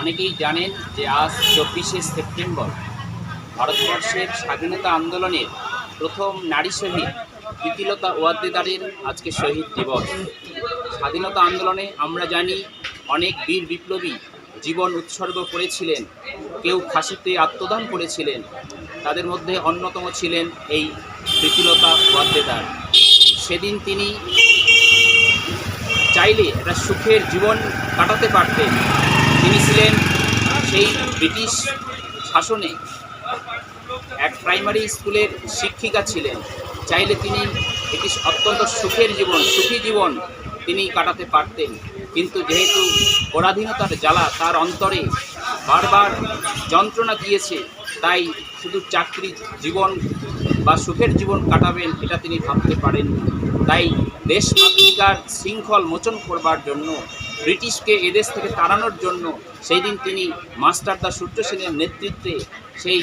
অনেকেই জানেন যে আজ চব্বিশে সেপ্টেম্বর, ভারতবর্ষের স্বাধীনতা আন্দোলনের প্রথম নারী শহীদ প্রীতিলতা ওয়াদ্দেদারের আজকে শহীদ দিবস। স্বাধীনতা আন্দোলনে আমরা জানি অনেক বীর বিপ্লবী জীবন উৎসর্গ করেছিলেন, কেউ ফাঁসিতে আত্মদান করেছিলেন, তাদের মধ্যে অন্যতম ছিলেন এই প্রীতিলতা ওয়াদ্দেদার। সেদিন তিনি চাইলে একটা সুখের জীবন কাটাতে পারতেন। তিনি ছিলেন সেই ব্রিটিশ শাসনে এক প্রাইমারি স্কুলের শিক্ষিকা ছিলেন। চাইলে তিনি একটি অত্যন্ত সুখের জীবন, সুখী জীবন তিনি কাটাতে পারতেন। কিন্তু যেহেতু পরাধীনতার জ্বালা তার অন্তরে বারবার যন্ত্রণা দিয়েছে, তাই শুধু চাকরি জীবন বা সুখের জীবন কাটাবেন এটা তিনি ভাবতে পারেন তাই দেশমাতৃকার শৃঙ্খল মোচন করবার জন্য ব্রিটিশকে এদেশ থেকে তাড়ানোর জন্য সেই দিন তিনি মাস্টারদা সূর্য সেনের নেতৃত্বে সেই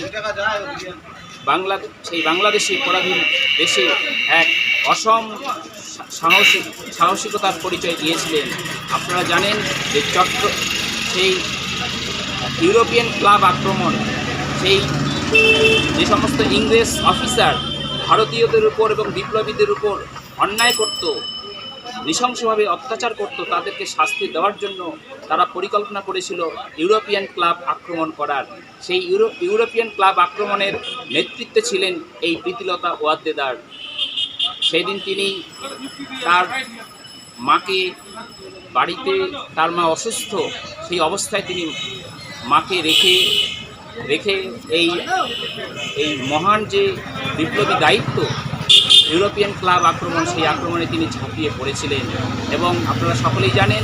বাংলা, সেই বাংলাদেশি পরাধীন দেশে এক অসম সাহসিক, সাহসিকতার পরিচয় দিয়েছিলেন। আপনারা জানেন যে চট্ট, সেই ইউরোপিয়ান ক্লাব আক্রমণ, সেই যে সমস্ত ইংরেজ অফিসার ভারতীয়দের উপর এবং বিপ্লবীদের উপর অন্যায় করত নৃশংসভাবে অত্যাচার করত তাদেরকে শাস্তি দেওয়ার জন্য তারা পরিকল্পনা করেছিল ইউরোপিয়ান ক্লাব আক্রমণ করার। সেই ইউরো ইউরোপিয়ান ক্লাব আক্রমণের নেতৃত্বে ছিলেন এই প্রীতিলতা ওয়াদ্দেদার। সেদিন তিনি তার মাকে বাড়িতে, তার মা অসুস্থ, সেই অবস্থায় তিনি মাকে রেখে রেখে এই এই মহান যে বিপ্লবী দায়িত্ব ইউরোপিয়ান ক্লাব আক্রমণ সেই আক্রমণে তিনি ঝাঁপিয়ে পড়েছিলেন। এবং আপনারা সকলেই জানেন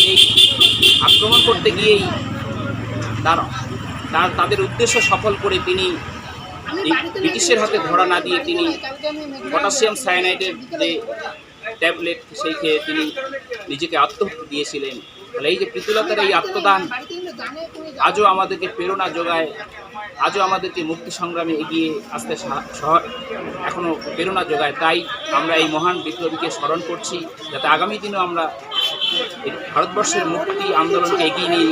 এই আক্রমণ করতে গিয়েই তার তার তাদের উদ্দেশ্য সফল করে তিনি ব্রিটিশের হাতে ধরা না দিয়ে তিনি পটাশিয়াম সায়ানাইডের যে ট্যাবলেট সেই খেয়ে তিনি নিজেকে আত্মহত্যা দিয়েছিলেন। তাহলে এই যে প্রীতিলতার এই আত্মদান আজও আমাদেরকে প্রেরণা যোগায়, আজও আমাদেরকে মুক্তি সংগ্রামে এগিয়ে আসতে এখনও প্রেরণা যোগায়। তাই আমরা এই মহান বিপ্লবীকে স্মরণ করছি, যাতে আগামী দিনেও আমরা ভারতবর্ষের মুক্তি আন্দোলনকে এগিয়ে নিয়ে